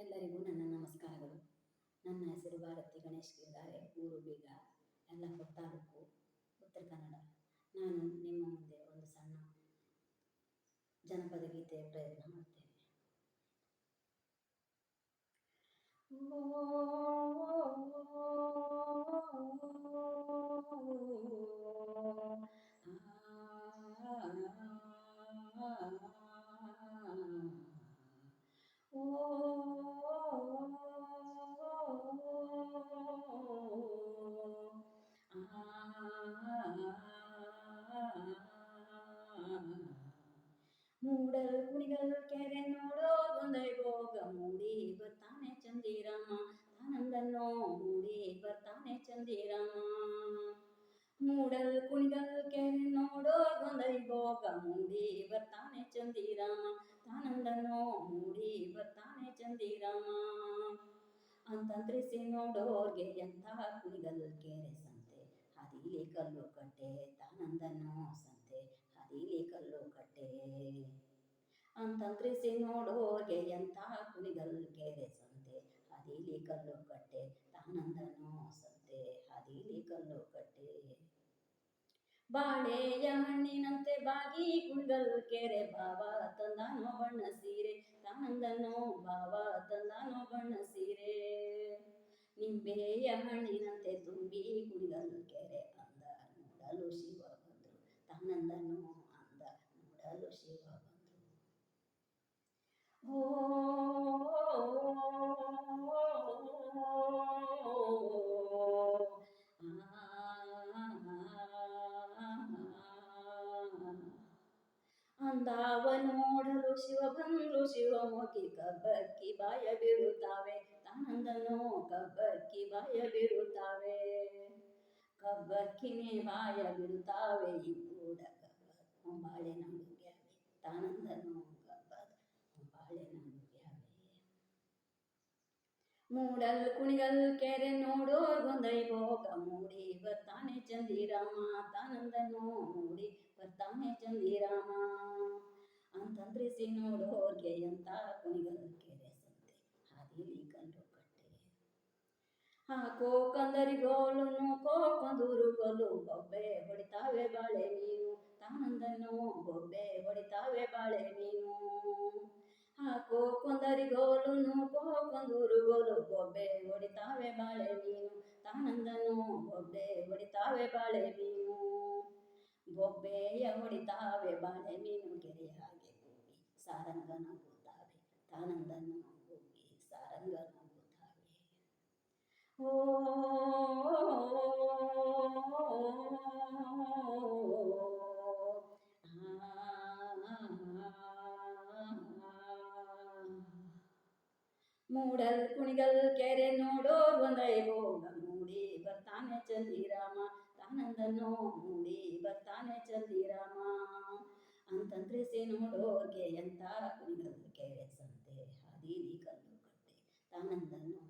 ಎಲ್ಲರಿಗೂ ನನ್ನ ನಮಸ್ಕಾರಗಳು ನನ್ನ ಹೆಸರು ಭಾರತಿ ಗಣೇಶ್ ಗಿರ್ಗಾರೆ ಊರು ಬೀಗ ಎಲ್ಲ ತಾಲೂಕು ಉತ್ತರ ಕನ್ನಡ ನಾನು ನಿಮ್ಮ ಮುಂದೆ ಒಂದು ಸಣ್ಣ ಜನಪದ ಗೀತೆಯ ಪ್ರಯತ್ನ ಮಾಡ್ತೇನೆ ಮೂಡಲ್ ಕುಣಿಗಲ್ ಕೆರೆ ನೋಡೋ ಭೋಗ ಮೂಡಿ ಬರ್ತಾನೆ ಚಂದಿರಮ್ಮ ಆನಂದನೋ ಮೂಡಿ ಬರ್ತಾನೆ ಚಂದಿರಮ್ಮ ಮೂಡಲ್ ಕುಣಿಗಲ್ ಕೆರೆ ನೋಡೋ ಗೊಂದೈಗೋಗ ಮೂಡಿ ಬರ್ತಾನೆ ಚಂದಿರಮ್ಮ ತಾನಂದನೋ ಮೂಡಿ ಬರ್ತಾನೆ ಚಂದಿರಮ್ಮ ಅಂತಂತ್ರಿಸಿ ನೋಡೋರ್ಗೆ ಎಂಥ ಕುಣಿಗಲ್ ಕೆರೆ ಸಂತೆ ಹದಿಲಿ ಕಲ್ಲು ಕಟ್ಟೆ ತಾನಂದನೋ ಸಂತೆ ಹದಿಲಿ ಕಲ್ಲು ಕಟ್ಟೆ ಅಂತಂತ್ರಿಸಿ ನೋಡೋರ್ಗೆ ಎಂಥ ಕುಣಿಗಲ್ ಕೆರೆ ಸಂತೆ ಹದಿಲಿ ಕಲ್ಲು ಕಟ್ಟೆ ತಾನಂದನೋ ಸಂತೆ ಹದಿಲಿ ಕಲ್ಲು ಕಟ್ಟೆ ಬಾಳೆಯ ಹಣ್ಣಿನಂತೆ ಬಾಗಿ ಕುಣಿಗಲ್ ಕೆರೆ, ಬಾವ ತಂದಾನೋ ಬಣ್ಣ ಸೀರೆ ತಾನಂದನೋ ಬಾವ ತಂದಾನೋ ಬಣ್ಣ ಸೀರೆ. ನಿಂಬೆಯ ಹಣ್ಣಿನಂತೆ ತುಂಬಿ ಕುಣಿಗಲ್ ಕೆರೆ ಅಂದ ನೋಡಲು ಶಿವ ಬಂದ್ರು ತಾನಂದನೋ ಅಂದಾವ ನೋಡಲು ಶಿವ ಬಂದು ಶಿವಮುಖಿ ಕಬ್ಬಕ್ಕಿ ಬಾಯ ಬೀಳುತ್ತಾವೆ. ತಾನಂದನು ಕಬ್ಬಕ್ಕಿ ಬಾಯ ಬೀಳುತ್ತಾವೆ. ಕಬ್ಬಕ್ಕಿನೇ ಬಾಯ ಬೀಳುತ್ತಾವೆ. ಇಬ್ಬೂಡ ಕಬ್ಬ ಹೊಂಬಾಳೆ ನಂಬುಗ್ಯಾವೆ ತಾನಂದನು ಕಬ್ಬದ ಹೊಂಬಾಳೆ ನಂಬುಗ್ಯಾವೆ ಮೂಡಲ್ ಕುಣಿಗಲ್ ಕೆರೆ ನೋಡೋರ್ ಗೊಂದೈಗೋಗ ಮೂಡಿ ಬರ್ತಾನೆ ಚಂದಿರಾಮ ತಾನಂದನು ಮೂಡಿ ಬರ್ತಾನೆ ಅಂತಂದ್ರಿಸಿ ನೋಡೋರ್ಗೆ ಅಂತ ಕುಣಿಗಲ್ ಕೆರೆ ಸಂತೆ ಹಾದಿಲಿ ಕಂಡು ಕಟ್ಟೆ. ಆ ಕಂದರಿಗೋಲು ನೂಕೋ ಕೊಂದೂರು ಗೋಲು, ಬೊಬ್ಬೆ ಹೊಡಿತಾವೆ ಬಾಳೆ ನೀನು ತಾನಂದನೋ ಬೊಬ್ಬೆ ಹೊಡಿತಾವೆ ಬಾಳೆ ನೀನು ಆ ಕೊಂದರಿಗೋಲು ನೂಕೋ ಕೊಂದೂರು ಗೋಲು, ಬೊಬ್ಬೆ ಹೊಡಿತಾವೆ ಬಾಳೆ ನೀನು ತಾನಂದನೋ ಬೊಬ್ಬೆ ಹೊಡಿತಾವೆ ಬಾಳೆ ನೀನು ಬೊಬ್ಬೆಯ ಹೊಡಿತಾವೆ ಬಾಳೆ ಮೀನು ಕೆರೆ ಹಾಗೆ ಹೋಗಿ ಸಾರಂಗ ನಗುತ್ತಾವೆ ತಾನಂದನೋ ಹೋಗಿ ಸಾರಂಗ ನಗುತ್ತಾವೆ ಓ ಮೂಡಲ್ ಕುಣಿಗಲ್ ಕೆರೆ ನೋಡೋರ್ ಒಂದೈ ಹೋಗ ಮೂಡಿ ಬರ್ತಾನೆ ಚಂದಿರಾಮ ತಾನಂದನೋ ಮೂಡಿ ಬರ್ತಾನೆ ಚಂದಿರಾಮ ಅಂತಂತ್ರಿಸಿ ನೋಡೋರ್ಗೆ ಎಂಥ ಕುಣಿಗಲ್ ಕೆರೆ ಸಂತೆ ಹಾದಿಲಿ ಕಲ್ಲು ಕಟ್ಟೆ. ತಾನಂದನೋ